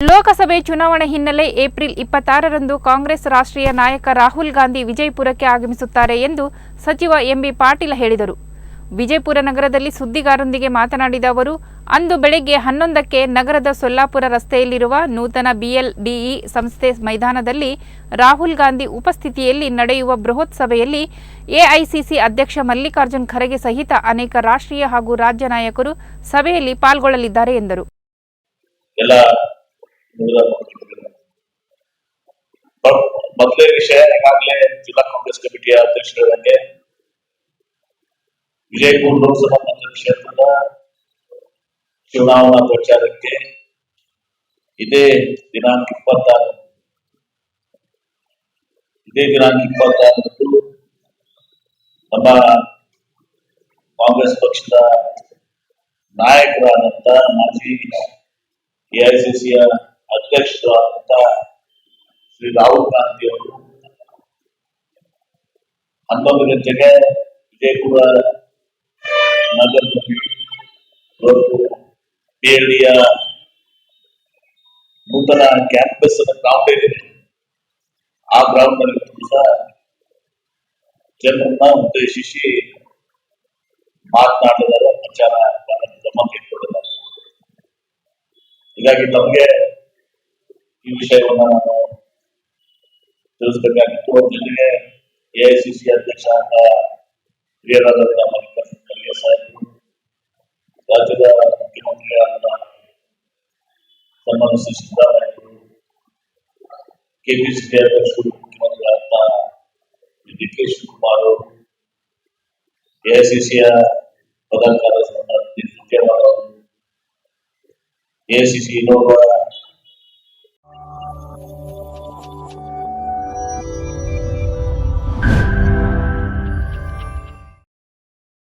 ಲೋಕಸಭೆ ಚುನಾವಣೆ ಹಿನ್ನೆಲೆ ಏಪ್ರಿಲ್ ಇಪ್ಪತ್ತಾರರಂದು ಕಾಂಗ್ರೆಸ್ ರಾಷ್ಟ್ರೀಯ ನಾಯಕ ರಾಹುಲ್ ಗಾಂಧಿ ವಿಜಯಪುರಕ್ಕೆ ಆಗಮಿಸುತ್ತಾರೆ ಎಂದು ಸಚಿವ ಎಂಬಿ ಪಾಟೀಲ್ ಹೇಳಿದರು. ವಿಜಯಪುರ ನಗರದಲ್ಲಿ ಸುದ್ದಿಗಾರರೊಂದಿಗೆ ಮಾತನಾಡಿದ ಅವರು, ಅಂದು ಬೆಳಗ್ಗೆ ಹನ್ನೊಂದಕ್ಕೆ ನಗರದ ಸೊಲ್ಲಾಪುರ ರಸ್ತೆಯಲ್ಲಿರುವ ನೂತನ ಬಿಎಲ್ಡಿಇ ಸಂಸ್ಥೆ ಮೈದಾನದಲ್ಲಿ ರಾಹುಲ್ ಗಾಂಧಿ ಉಪಸ್ಥಿತಿಯಲ್ಲಿ ನಡೆಯುವ ಬೃಹತ್ ಸಭೆಯಲ್ಲಿ ಎಐಸಿಸಿ ಅಧ್ಯಕ್ಷ ಮಲ್ಲಿಕಾರ್ಜುನ್ ಖರ್ಗೆ ಸಹಿತ ಅನೇಕ ರಾಷ್ಟ್ರೀಯ ಹಾಗೂ ರಾಜ್ಯ ನಾಯಕರು ಸಭೆಯಲ್ಲಿ ಪಾಲ್ಗೊಳ್ಳಲಿದ್ದಾರೆ ಎಂದರು. ಮೊದಲೇ ವಿಷಯ ಈಗಾಗಲೇ ಜಿಲ್ಲಾ ಕಾಂಗ್ರೆಸ್ ಕಮಿಟಿಯ ಅಧ್ಯಕ್ಷರಾದಂಗೆ ವಿಜಯಪುರ ಲೋಕಸಭಾ ಮತ ಕ್ಷೇತ್ರದ ಚುನಾವಣಾ ಪ್ರಚಾರಕ್ಕೆ ಇದೇ ದಿನಾಂಕ ಇಪ್ಪತ್ತಾರು ಇದೇ ದಿನಾಂಕ ಇಪ್ಪತ್ತಾರರಂದು ನಮ್ಮ ಕಾಂಗ್ರೆಸ್ ಪಕ್ಷದ ನಾಯಕರಾದಂತ ಮಾಜಿ ಎಐಸಿಸಿಯ ಅಧ್ಯಕ್ಷರಾದಂತ ಶ್ರೀ ರಾಹುಲ್ ಗಾಂಧಿ ಅವರು. ಹನ್ನೊಂದು ಗಂಟೆಗೆ ವಿಜಯಪುರ ನಗರದಲ್ಲಿ ಬಿಎಲ್ಡಿಯ ನೂತನ ಕ್ಯಾಂಪಸ್ ಗ್ರೌಂಡ್ ಏನಿದೆ ಆ ಗ್ರೌಂಡ್ನಲ್ಲಿ ಸಹ ಜನರನ್ನ ಉದ್ದೇಶಿಸಿ ಮಾತನಾಡಿದರೆ ಪ್ರಚಾರ ಕ್ರಮ ಕೈಗೊಂಡಿದ್ದಾರೆ ಹೀಗಾಗಿ ತಮಗೆ ఈ విషయంలో మనము తెలుసుకునే కోరుతుంటే ఏఐసిసి అధ్యక్షంగా క్రీడాదారుగా మనకు కలిగేశారు రాజుగా ముఖ్యమంత్రి గారు సంబంధించిన సిద్ధారాయుడు కేపీసీసీ అధ్యక్షుడు ముఖ్యమంత్రి గారు డికేష్ కుమార్ ఏఐసిసి ప్రధాన కార్యదర్శి ముఖ్యమంత్రి ఏఐసిసి ఇన్నోవా Thank you.